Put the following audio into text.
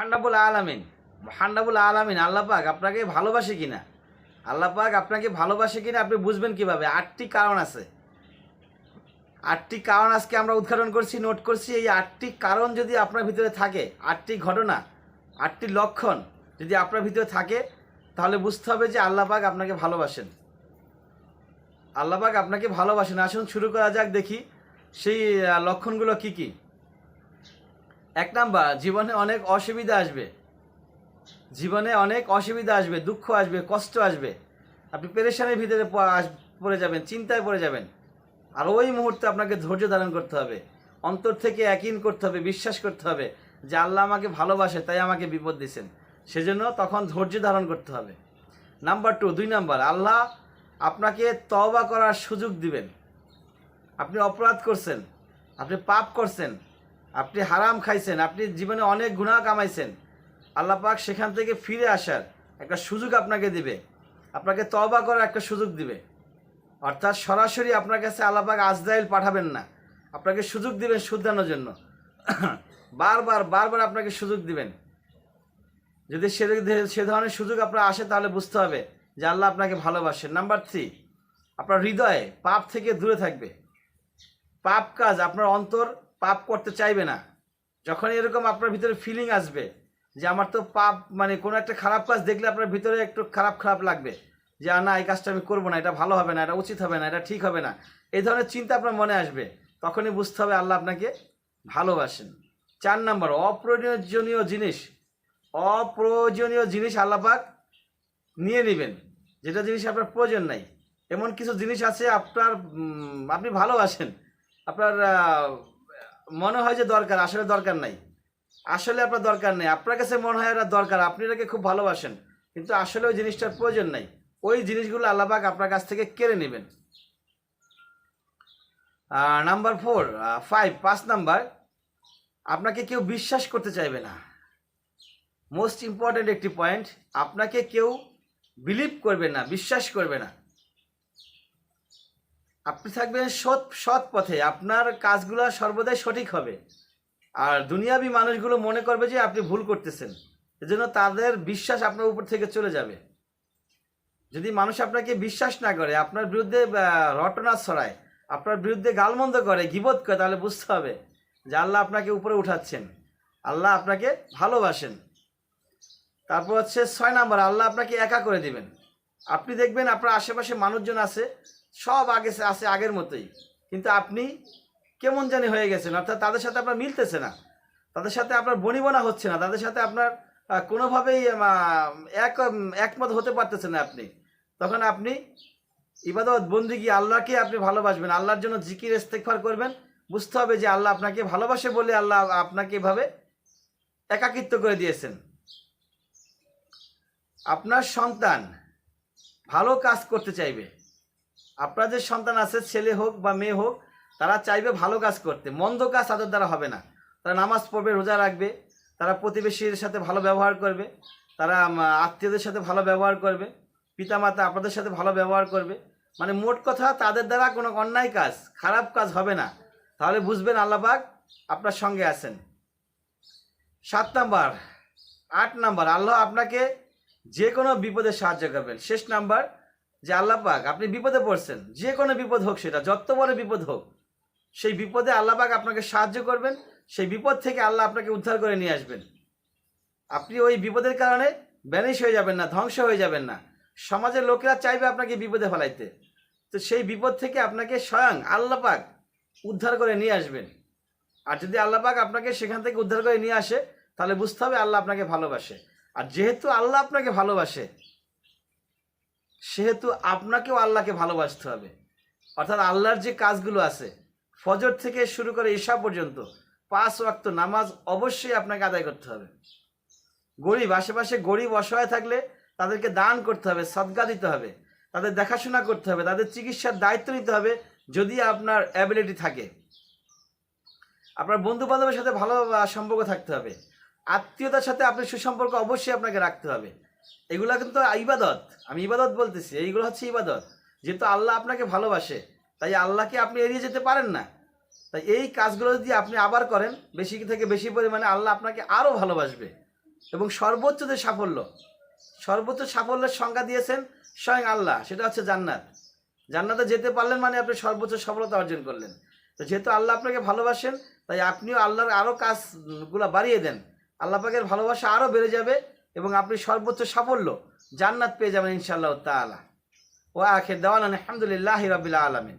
হান্ডাবুল আলামিন হান্ডাবুল আলামিন, আল্লাহ পাক আপনাকে ভালোবাসে কিনা? আল্লাহ পাক আপনাকে ভালোবাসে কিনা আপনি বুঝবেন কীভাবে? আটটি কারণ আছে। আটটি কারণ আজকে আমরা উদ্ঘাটন করছি, নোট করছি। এই আটটি কারণ যদি আপনার ভিতরে থাকে, আটটি ঘটনা, আটটি লক্ষণ যদি আপনার ভিতরে থাকে, তাহলে বুঝতে হবে যে আল্লাহ পাক আপনাকে ভালোবাসেন। আল্লাহ পাক আপনাকে ভালোবাসেন। আসুন শুরু করা যাক দেখি, সেই লক্ষণগুলো কি কি? এক নাম্বার, জীবনে অনেক অসুবিধা আসবে। জীবনে অনেক অসুবিধা আসবে, দুঃখ আসবে, কষ্ট আসবে। আপনি পেরেশানের ভিতরে পড়ে যাবেন, চিন্তায় পড়ে যাবেন। আর ওই মুহূর্তে আপনাকে ধৈর্য ধারণ করতে হবে। অন্তর থেকে একইন করতে হবে, বিশ্বাস করতে হবে যে আল্লাহ আমাকে ভালোবাসে, তাই আমাকে বিপদ দিছেন সেজন্য তখন ধৈর্য ধারণ করতে হবে। নাম্বার টু দুই নাম্বার, আল্লাহ আপনাকে তওবা করার সুযোগ দিবেন। আপনি অপরাধ করছেন, আপনি পাপ করছেন আপনি হারাম খাইছেন, আপনি জীবনে অনেক গুনাহ কামাইছেন। আল্লাহ পাক সেখান থেকে ফিরে আসার একটা সুযোগ আপনাকে দিবে। আপনাকে তওবা করার একটা সুযোগ দিবে। অর্থাৎ সরাসরি আপনার কাছে আল্লাহ পাক আজরাইল পাঠাবেন না। আপনাকে সুযোগ দিবেন শুধরানোর জন্য। বারবার বারবার আপনাকে সুযোগ দিবেন। যদি সে সে ধরনের সুযোগ আপনার আসে, তাহলে বুঝতে হবে যে আল্লাহ আপনাকে ভালোবাসেন। নাম্বার থ্রি, আপনার হৃদয়ে পাপ থেকে দূরে থাকবে। পাপ কাজ আপনার অন্তর পাপ করতে চাইবে না। যখন এরকম আপনার ভিতরে ফিলিং আসবে যে আমার তো পাপ মানে কোনো একটা খারাপ কাজ দেখলে আপনার ভিতরে একটু খারাপ খারাপ লাগবে যে না, এই কাজটা আমি করব না, এটা ভালো হবে না, এটা উচিত হবে না, এটা ঠিক হবে না। এই ধরনের চিন্তা আপনার মনে আসবে। তখনই বুঝতে হবে আল্লাহ আপনাকে ভালোবাসেন। চার নম্বর, অপ্রয়োজনীয় জিনিস অপ্রয়োজনীয় জিনিস আল্লাপাক নিয়ে নেবেন। যেটা জিনিস আপনার প্রয়োজন নাই। এমন কিছু জিনিস আছে আপনার আপনি ভালোবাসেন। আপনার মনে হয় যে দরকার, আসলে দরকার নাই। আসলে আপনার দরকার নেই। আপনার কাছে মনে হয় এটা দরকার, আপনি এটাকে খুব ভালোবাসেন। কিন্তু আসলে ওই জিনিসটার প্রয়োজন নাই। ওই জিনিসগুলো আল্লাপাক আপনার কাছ থেকে কেড়ে নেবেন। নাম্বার ফোর ফাইভ পাঁচ নাম্বার আপনাকে কেউ বিশ্বাস করতে চাইবে না। মোস্ট ইম্পর্ট্যান্ট একটি পয়েন্ট আপনাকে কেউ বিলিভ করবে না, বিশ্বাস করবে না। আপনি থাকবেন সৎ সৎ পথে। আপনার কাজগুলো সর্বদাই সঠিক হবে। আর দুনিয়াবি মানুষগুলো মনে করবে যে আপনি ভুল করতেছেন। এজন্য তাদের বিশ্বাস আপনার উপর থেকে চলে যাবে। যদি মানুষ আপনাকে বিশ্বাস না করে, আপনার বিরুদ্ধে রটনা ছড়ায়, আপনার বিরুদ্ধে গালমন্দ করে, গিবত করে, তাহলে বুঝতে হবে যে আল্লাহ আপনাকে উপরে উঠাচ্ছেন। আল্লাহ আপনাকে ভালোবাসেন। তারপর হচ্ছে ছয় নাম্বার, আল্লাহ আপনাকে একা করে দিবেন। আপনি দেখবেন আপনার আশেপাশে মানুষজন আছে সব আগে আছে আগের মতোই। কিন্তু আপনি কেমন জানি হয়ে গেছেন, অর্থাৎ তাদের সাথে আপনার মিলতেছে না। তাদের সাথে আপনার বনিবনা হচ্ছে না, তাদের সাথে আপনার কোনোভাবেই এক একমত হতে পারতেছেন না আপনি। তখন আপনি ইবাদত, বন্দিগি, আল্লাহকে আপনি ভালোবাসবেন, আল্লাহর জন্য জিকির ইস্তেকফার করবেন। বুঝতে হবে যে আল্লাহ আপনাকে ভালোবাসে বলে আল্লাহ আপনাকে এভাবে একাকিত্ব করে দিয়েছেন। আপনার সন্তান ভালো কাজ করতে চাইবে। আপনার যে সন্তান আছে, ছেলে হোক বা মেয়ে হোক, তারা চাইবে ভালো কাজ করতে। মন্দ কাজ তাদের দ্বারা হবে না। তারা নামাজ পড়বে, রোজা রাখবে, তারা প্রতিবেশীর সাথে ভালো ব্যবহার করবে, তারা আত্মীয়দের সাথে ভালো ব্যবহার করবে, পিতামাতা আপনাদের সাথে ভালো ব্যবহার করবে। মানে মোট কথা, তাদের দ্বারা কোনো অন্যায় কাজ, খারাপ কাজ হবে না। তাহলে বুঝবেন আল্লাহবাগ আপনার সঙ্গে আছেন। সাত নাম্বার, আট নাম্বার, আল্লাহ আপনাকে যে কোনো বিপদে সাহায্য করবেন। শেষ নাম্বার যে আল্লাহ পাক আপনি বিপদে পড়ছেন, যে কোনো বিপদ হোক সেটা, যত বড় বিপদ হোক, সেই বিপদে আল্লাহ পাক আপনাকে সাহায্য করবেন, সেই বিপদ থেকে আল্লাহ আপনাকে উদ্ধার করে নিয়ে আসবেন। আপনি ওই বিপদের কারণে ব্যানিশ হয়ে যাবেন না, ধ্বংস হয়ে যাবেন না। সমাজের লোকেরা চাইবে আপনাকে বিপদে ফেলাইতে। তো সেই বিপদ থেকে আপনাকে স্বয়ং আল্লাহ পাক উদ্ধার করে নিয়ে আসবেন। আর যদি আল্লাহ পাক আপনাকে সেখান থেকে উদ্ধার করে নিয়ে আসে, তাহলে বুঝতে হবে আল্লাহ আপনাকে ভালোবাসে। আর যেহেতু আল্লাহ আপনাকে ভালোবাসে সেহেতু আপনাকেও আল্লাহকে ভালোবাসতে হবে। অর্থাৎ আল্লাহর যে কাজগুলো আছে, ফজর থেকে শুরু করে ঈশা পর্যন্ত পাঁচ ওয়াক্ত নামাজ অবশ্যই আপনাকে আদায় করতে হবে। গরিব, আশেপাশে গরিব অসহায় থাকলে তাদেরকে দান করতে হবে, সদ্গা দিতে হবে, তাদের দেখাশোনা করতে হবে, তাদের চিকিৎসার দায়িত্ব নিতে হবে যদি আপনার অ্যাবিলিটি থাকে। আপনার বন্ধু বান্ধবের সাথে ভালো সম্পর্ক থাকতে হবে। আত্মীয়তার সাথে আপনি সুসম্পর্ক অবশ্যই আপনাকে রাখতে হবে। এগুলা কিন্তু ইবাদত। আমি ইবাদত বলতেছি, এইগুলো হচ্ছে ইবাদত। যেহেতু আল্লাহ আপনাকে ভালোবাসে, তাই আল্লাহকে আপনি এড়িয়ে যেতে পারেন না। তাই এই কাজগুলো যদি আপনি আবার করেন, বেশি থেকে বেশি পরিমাণে আল্লাহ আপনাকে আরও ভালোবাসবে। এবং সর্বোচ্চ যে সাফল্য, সর্বোচ্চ সাফল্যের সংজ্ঞা দিয়েছেন স্বয়ং আল্লাহ, সেটা হচ্ছে জান্নাত। জান্নাতে যেতে পারলেন মানে আপনি সর্বোচ্চ সফলতা অর্জন করলেন। তো যেহেতু আল্লাহ আপনাকে ভালোবাসেন, তাই আপনিও আল্লাহর আরও কাজগুলো বাড়িয়ে দেন। আল্লাহ পাকের ভালোবাসা আরও বেড়ে যাবে এবং আপনি সর্বোচ্চ সাফল্য জান্নাত পেয়ে যাবেন ইনশাআল্লাহ তালা ও আখের দেওয়ান আলহামদুলিল্লাহ রবিল্লা আলমিন।